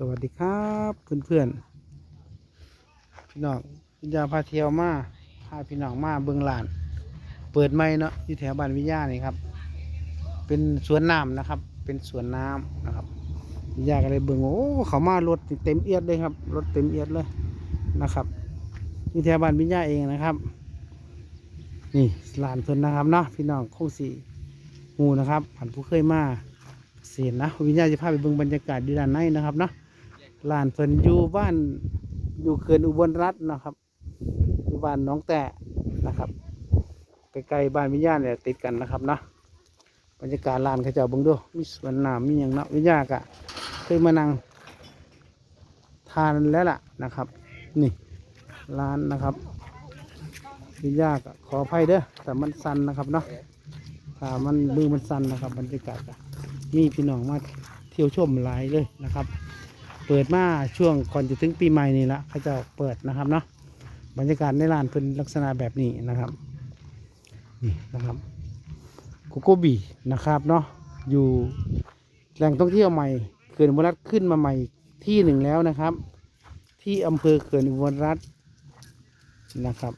สวัสดีครับเพื่อนๆพี่น้องวิญญาพาเที่ยวมาพาพี่น้องมาเบิงลาน เปิดไม่เนาะอยู่แถวบ้านวิญญานี่ครับ เป็นสวนน้ำนะครับ เป็นสวนน้ำนะครับวิญญาก็เลยเบิงว่าโอ้เขามารถเต็มเอียดเลยครับรถเต็มเอียดเลยนะครับอยู่แถวบ้านวิญญาเองนะครับ นี่ลานเพิ่อนนะครับเนาะพี่น้องคงสีงูนะครับผ่านผู้เคยมาเสียนะวิญญาณจะพาไปเบิ่งบรรยากาศอยู่ด้านในนะครับเนาะ ลานเพิ่นอยู่บ้านอยู่เขื่อนอุบลรัตน์นะครับอยู่บ้านน้องแตะนะครับใกล้ๆบ้านวิญญาณเนี่ยติดกันนะครับเนาะบรรยากาศลานเขาเจ้าเบิ่งดูมีสวนน้ำมีอย่างเนาะวิญญาณกะเคยมานั่งทานแล้วล่ะนะครับ นี่ร้านนะครับวิญญาณกะขออภัยเด้อแต่มันสั่นนะครับเนาะถ้ามันมือมันสั่นนะครับบรรยากาศมีพี่น้องมาเที่ยวชมหลายเลยนะครับ เปิดมาช่วงก่อนจะถึงปีใหม่นี่ละเขาจะเปิดนะครับเนาะบรรยากาศในร้านเป็นลักษณะแบบนี้นะครับนี่นะครับโกโกบีนะครับเนาะอยู่แหล่งท่องเที่ยวใหม่เขื่อนอุบลรัฐขึ้นมาใหม่ที่หนึ่งแล้วนะครับ ที่อำเภอเขื่อนอุบลรัฐนะครับ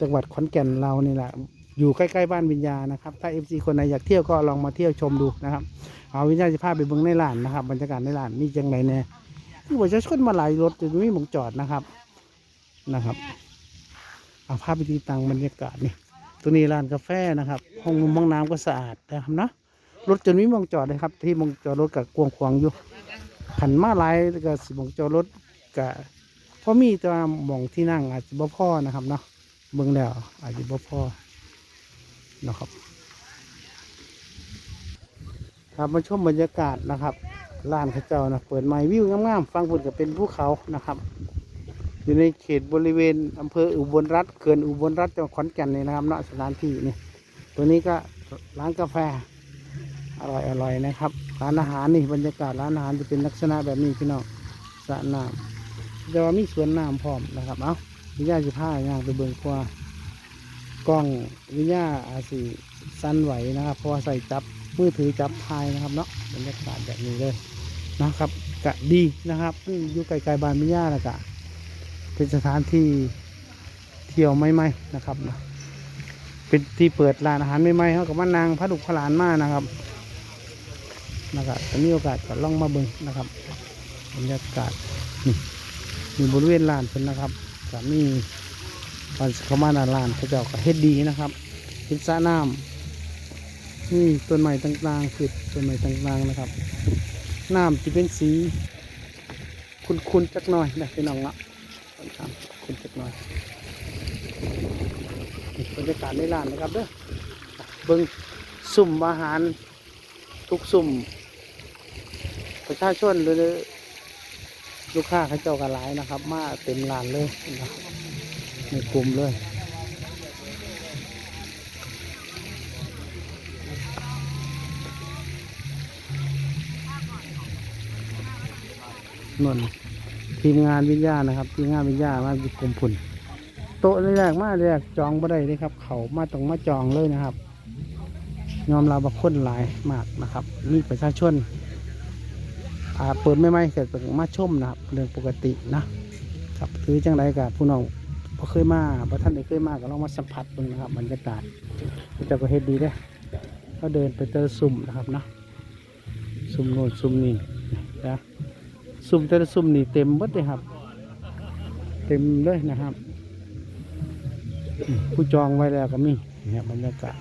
จังหวัดขอนแก่นเรานี่แหละ อยู่ใกล้ๆบ้านวิญญานะครับ ถ้าเอฟซีคนไหนอยากเที่ยวก็ลองมาเที่ยวชมดูนะครับ เอาวิญญาจะพาไปเบิ้งในร้านนะครับบรรยากาศในร้านนี่จังไรเนี่ยคือว่าจะชนมาหลายรถจะไม่มองจอดนะครับนะครับเอาภาพไปติดตังบรรยากาศนี่ตัวนี้ร้านกาแฟนะครับห้องน้ำห้องน้ำก็สะอาดนะครับเนะรถจนไม่มองจอดเลยครับ ที่มองจอดรถกับกวงควางอยู่ขันมาหลายก็สิมองจอดรถกับพราะมีแต่ว่าหมองที่นั่งอาจจะบ่พ่อนะครับเนาะเบิ่งแล้วอาจจะบ่พ่อ นะครับครับมาชมบรรยากาศนะครับลานข้าเจ้านะเปิดไม้วิวงามๆฟังพุ่นก็เป็นภูเขานะครับ อยู่ในเขตบริเวณอำเภออุบลรัฐเขื่อนอุบลรัฐจังหวัดขอนแก่นเลยนะครับเนาะสถานที่นี่ตัวนี้ก็ร้านกาแฟอร่อยอร่อยนะครับร้านอาหารนี่บรรยากาศร้านอาหารจะเป็นลักษณะแบบนี้พี่น้องสระน้ำจะว่ามีสวนน้ำพร้อมนะครับเอ้าวิญญาณสิผ้าย่างไปเบิ่งกว่า กล้องวิญญาอาสีสั้นไหวนะครับ เพราะว่าใส่จับมือถือจับพายนะครับเนาะบรรยากาศแบบนี้เลยนะครับกะดีนะครับอยู่ไกลๆบ้านวิญญาแล้วกะเป็นสถานที่เที่ยวใหม่นะครับนะเป็นที่เปิดร้านอาหารใหม่เขากับมานางพระดุกพระหลานมากนะครับนะครับถ้ามีโอกาสก็ล่องมาเบิ่งนะครับบรรยากาศนี่มีบริเวณลานเป็นนะครับก็มี ตอนเข้ามาหน้าร้านเขาเจ้าก็เฮ็ดดีนะครับเฮ็ดสระน้ำนี่ต้นไม้ต่างๆคือต้นไม้ต่างๆนะครับน้ำจะเป็นสีคุณๆจักหน่อยนะพี่น้องละครับคุณจักหน่อยบรรยากาศในร้านนะครับเด้อเบิ้งสุ่มอาหารทุกสุ่ม ประชาชนหรือลูกค้าเขาเจ้ากันหลายนะครับ มาเต็มร้านเลยนะครับ ในกลุ่มเลยนนทีมงานวิญญาณนะครับ ทีมงานวิญญาณมาอยู่กลุ่มผุนโต๊ะแรกมาแรกจองบ่ได้เลยครับ เขามาต้องมาจองเลยนะครับ ยอมรับว่าคนหลายมากนะครับมีประชาชนเปิดไม่ไม่เสร็จมาชมนะครับ เรื่องปกตินะครับ ถือจังไรกับผู้น้อง พอเคยมาพอท่านได้เคยมาก็ลองมาสัมผัสดูนะครับบรรยากาศเจ้าก็เฮ็ดดีเด้ก็เดินไปเจอซุ่มนะครับเนาะซุ่มโน่นซุ่มนี่นะซุ่มแต่ละซุ่มนี่เต็มหมดเลยครับ เต็มเลยนะครับ ผู้จองไว้แล้วก็มีเนี่ยบรรยากาศ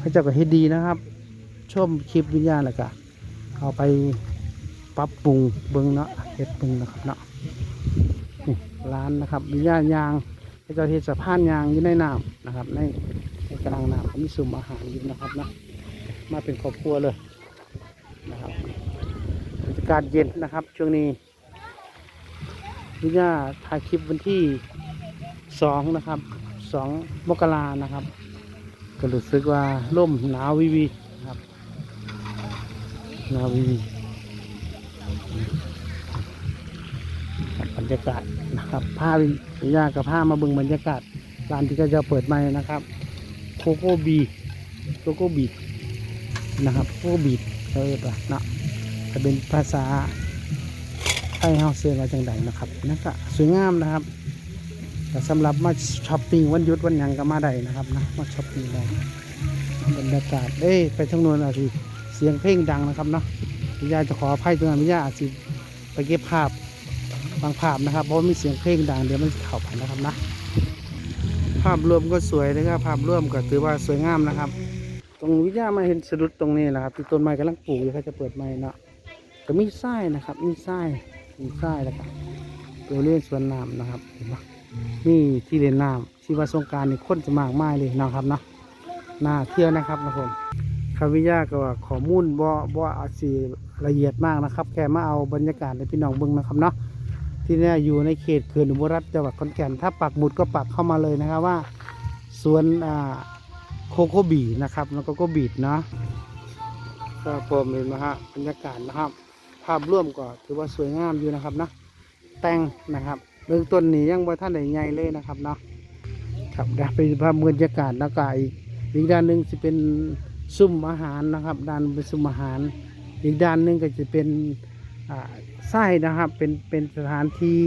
พระเจ้าก็เฮ็ดดีนะครับชมคลิปวิญญาณแล้วก็เอาไปปรับปรุงเบิ้งเนาะเฮ็ดเบิ้งนะครับเนาะร้านนะครับมีย่านยาง เจ้าเทศสะพานยางอยู่ในน้ำนะครับ ในในกลางน้ำมีซุ้มอาหารอยู่นะครับนะมาเป็นครอบครัวเลยนะครับบรรยากาศเย็นนะครับ ช่วงนี้วิญญาถ่ายคลิปวันที่สองนะครับสองมกรานะครับ ก็รู้สึกว่าร่มหนาววิวีนะครับหนาววิวี บรรยากาศนะครับผ้าวิญญากับผ้ามาเบิ่งบรรยากาศร้านที่ก็จะเปิดใหม่นะครับโคโก้บีโคโก้บีนะครับโคโก้บีเออปะเนะจะเป็นภาษาไทยเฮาเสื้อมาจังใดนะครับนั่นก็สวยงามนะครับแต่สำหรับมาช้อปปิ้งวันหยุดวันหยังก็มาได้นะครับนะมาช้อปปิ้งได้บรรยากาศเอ้ไปทางน้นอาจจะเสียงเพลงดังนะครับเนาะพี่ยาจะขออภัยตรงนั้นพี่ยาอาจจะไปเก็บภาพ บางภาพนะครับ เพราะว่ามีเสียงเพลงดังเดี๋ยวมันเข้าไปนะครับนะ ภาพรวมก็สวยนะครับ ภาพรวมก็ถือว่าสวยงามนะครับ ตรงวิทยามาเห็นสะดุดตรงนี้แหละครับที่ต้นไม้กำลังปลูกอยู่เขาจะเปิดไม้เนาะก็มีไส้นะครับ มีไส้มีไส้แล้วก็ตัวเล่นสวนน้ำนะครับเห็นปะนี่ที่เล่นน้ำที่ว่าสงการนี่คนจะมากมายเลยนะครับเนาะน่าเที่ยวนะครับนะผมคาวิยาก็ว่าข้อมูลบ่บ่อาสีละเอียดมากนะครับ แค่มาเอาบรรยากาศในพี่น้องเบิ้งนะครับเนาะ ที่นี่อยู่ในเขตเขื่อนอุบลรัฐจังหวัดขอนแก่น ถ้าปักหมุดก็ปักเข้ามาเลยนะครับว่าสวนโคโคบีนะครับแล้วก็โกบีดเนาะครับผมเห็นไหมฮะบรรยากาศนะครับ ภาพร่วมก็ถือว่าสวยงามอยู่นะครับนะแต่งนะครับเบื้องต้นนี้ยังบ่ท่านใดใหญ่เลยนะครับเนาะครับเดี๋ยวไปภาพบรรยากาศแล้วก็อีกอีกด้านหนึ่งจะเป็นซุ้มอาหารนะครับ ด้านเป็นซุ้มอาหาร อีกด้านหนึ่งก็จะเป็น ไส้นะครับเป็นเป็นสถานที่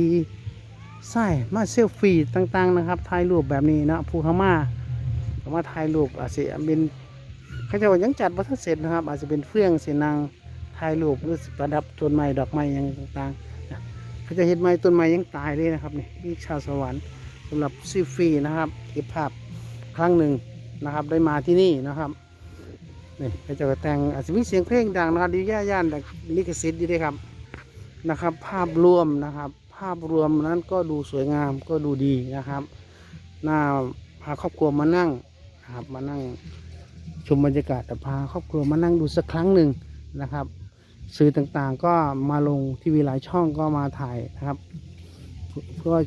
ไส้มาเซลฟี่ต่างๆนะครับถ่ายรูปแบบนี้นะผู้เขามาก็มาถ่ายรูปอาจจะเป็นเขาจะยังจัดวัฒนเสร็จนะครับ อาจจะเป็นเฟื่องเสนางถ่ายรูปหรือประดับต้นไม้ดอกไม้ยังต่างๆเขาจะเห็นไม้ต้นไม้ยังตายเลยนะครับนี่นี่ชาวสวรรค์สำหรับซีฟรีนะครับเก็บภาพครั้งหนึ่งนะครับได้มาที่นี่นะครับนี่เขาจะแต่งอาจจะมีเสียงเพลงดังนะครับดีย่าย่านแต่ลิขสิทธิ์อยู่ด้วยครับ นะครับ ภาพรวมนะครับ ภาพรวมนั้นก็ดูสวยงามก็ดูดีนะครับน่าพาครอบครัวมานั่งนะครับ มานั่งชมบรรยากาศแต่พาครอบครัวมานั่งดูสักครั้งหนึ่งนะครับ สื่อต่างๆก็มาลงทีวีหลายช่องก็มาถ่ายนะครับ เพื่อ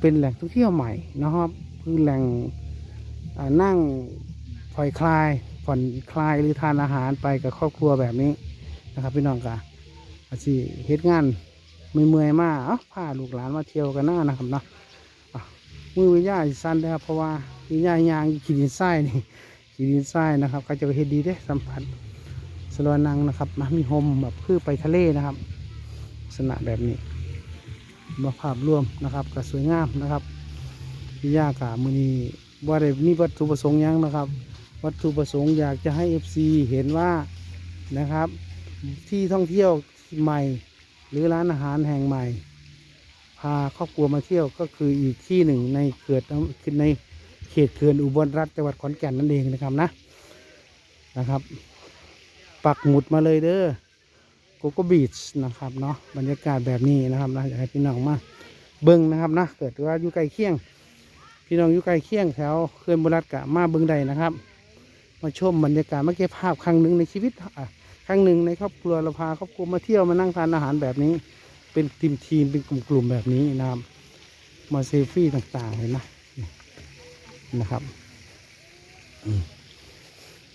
เป็นแหล่งท่องเที่ยวใหม่นะครับคือแหล่งนั่งผ่อนคลายผ่อนคลายหรือทานอาหารไปกับครอบครัวแบบนี้นะครับพี่น้องกะ อาชีเฮ็ดงานไม่เมื่อยๆมากเอ้าพาลูกหลานมาเที่ยวกันหน้านะครับเนาะมือวิญญาณสั้นนะครับเพราะว่าวิญญาณยางขีดินทรายนี่ขีดินทรายนะครับเขาจะเห็นดีได้สัมผัสสโลนังนะครับมามีโฮมแบบคือไปทะเลนะครับลักษณะแบบนี้มาภาพรวมนะครับก็สวยงามนะครับวิญญาณกามือนี้ว่าได้มีวัตถุประสงค์ยังนะครับ วัตถุประสงค์อยากจะให้ FC เห็นว่านะครับที่ท่องเที่ยว ใหม่ หรือร้านอาหารแห่งใหม่ พาครอบครัวมาเที่ยวก็คืออีกที่หนึ่งในเขื่อนในเขตเขื่อนอุบลรัฐจังหวัดขอนแก่นนั่นเองนะครับนะนะครับ ปักหมุดมาเลยเด้อโกโก้บีชนะครับเนาะบรรยากาศแบบนี้นะครับนะอยากให้พี่น้องมาเบิ้งนะครับนะเกิดว่าอยู่ใกล้เคียง พี่น้องอยู่ใกล้เคียงแถวเขื่อนบุรัฐกะมาเบิ้งใดนะครับ มาชมบรรยากาศมาเก็บภาพครั้งหนึ่งในชีวิตอะ ครั้งหนึ่งในครอบครัวเราพาครอบครัวมาเที่ยวมานั่งทานอาหารแบบนี้ เป็นทีมทีมเป็นกลุ่มๆแบบนี้นะครับมาเซลฟี่ต่างๆเห็นไหมนะครับ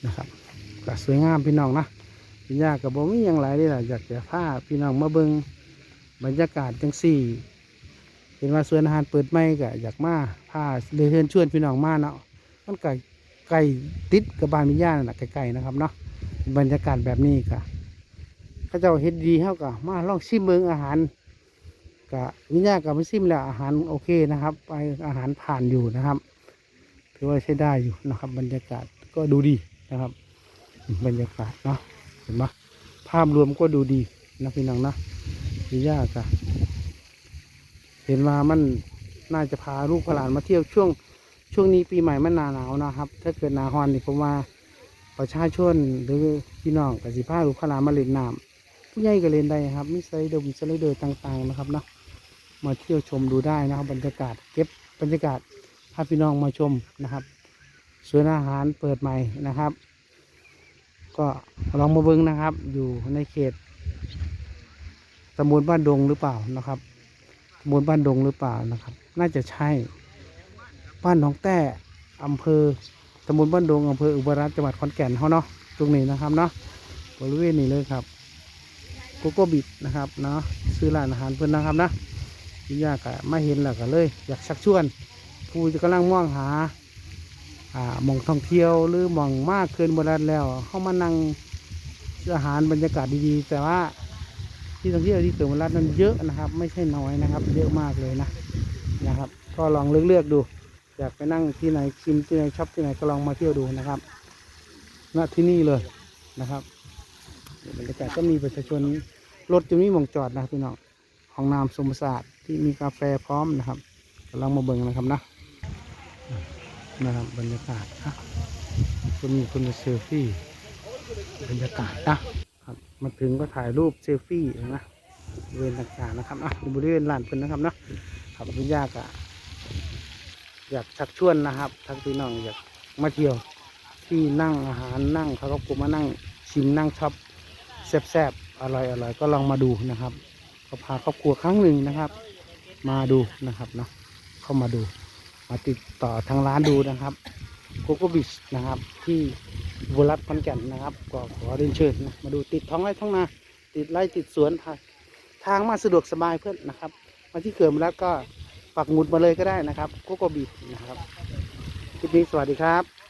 นะครับก็สวยงามพี่น้องนะพี่ยากกับบ่มีอย่างไรนี่แหละอยากจะพาพี่น้องมาเบิงบรรยากาศจังสี่ เห็นว่าสวนอาหารเปิดไม่ก็อยากมาพาเลยเชิญชวนพี่น้องมาเนาะมันไก่ไก่ติดกับบ้านพี่ยานั่นแหละไก่ๆนะครับเนาะ บรรยากาศแบบนี้ก็เขาเจ้าเฮ็ดดีเท่ากับมาลองชิมเมืองอาหารกะวิญญากับไม่ซิมแล้วอาหารโอเคนะครับ ไปอาหารผ่านอยู่นะครับถือว่าใช้ได้อยู่นะครับ บรรยากาศก็ดูดีนะครับ บรรยากาศเนาะเห็นไหมภาพรวมก็ดูดีนะพี่น้องนะวิญญากะเห็นว่ามันน่าจะพาลูกพาหลานมาเที่ยวช่วงช่วงนี้ปีใหม่มันหนาหนาวนะครับ ถ้าเกิดหนาฮอนนี่ผมว่า ประชาชนหรือพี่น้องกสิพาลูกพาหลามาเล่นน้ำผู้ใหญ่ก็เล่นได้ครับมีสไลเดอร์มีสไลเดอร์ต่างๆนะครับเนาะมาเที่ยวชมดูได้นะครับ บรรยากาศเก็บบรรยากาศพาพี่น้องมาชมนะครับสวนอาหารเปิดใหม่นะครับ ก็ลองมาเบิ้งนะครับ อยู่ในเขตตำบลบ้านดงหรือเปล่านะครับตำบลบ้านดงหรือเปล่านะครับ น่าจะใช่ บ้านหนองแต้อำเภอ ตำบลบ้านดงอำเภออุบลรัตน์จังหวัดขอนแก่นเขาเนาะตรงนี้นะครับเนาะบริเวณนี้เลยครับโกโก้บิดนะครับเนาะซื้อร้านอาหารเพื่อนนะครับนะพี่ยากอะมาเห็นแล้วก็เลย อยากชักชวน ผู้จะกำลังมองหาอ่าหมองท่องเที่ยวหรือหมองมากเกินบรันแล้วเข้ามานั่งอาหารบรรยากาศดีๆ แต่ว่าที่ท่องเที่ยวที่เขื่อนวรัดนั้นเยอะนะครับ ไม่ใช่น้อยนะครับ เยอะมากเลยนะนะครับ ก็ลองเลือกๆดู อยากไปนั่งที่ไหนชิมที่ไหนช็อปที่ไหนก็ลองมาเที่ยวดูนะครับณที่นี่เลยนะครับบรรยากาศก็มีประชาชนรถจะมีหมองจอดนะพี่น้องห้องน้ำสมศาสตร์ที่มีกาแฟพร้อมนะครับกำลังมาเบิ่งนะครับนะนะครับบรรยากาศนะก็มีคนมาเซลฟี่บรรยากาศนะครับมาถึงก็ถ่ายรูปเซลฟี่นะเวณต่างๆนะครับอะบริเวณลานเพิ่นนะครับนะครับวิยากอะ อยากชักชวนนะครับทักพี่น้องอยากมาเที่ยวที่นั่งอาหารนั่งเขาก็กลุ่มมานั่งชิมนั่งช็อปแซ่บๆอร่อยอร่อยก็ลองมาดูนะครับก็พาครอบครัวครั้งหนึ่งนะครับ มาดูนะครับเนาะเข้ามาดู มาติดต่อทางร้านดูนะครับโกโกบิชนะครับ ที่บุรัตขอนแก่นนะครับก็ขอเรียนเชิญนะมาดูติดท้องไร่ท้องนาติดไร่ติดสวนทางทางมาสะดวกสบายเพื่อนนะครับ มาที่เขื่อนบุรัตก็ ปักหมุดมาเลยก็ได้นะครับโกโกบีนะครับคลิปนี้สวัสดีครับ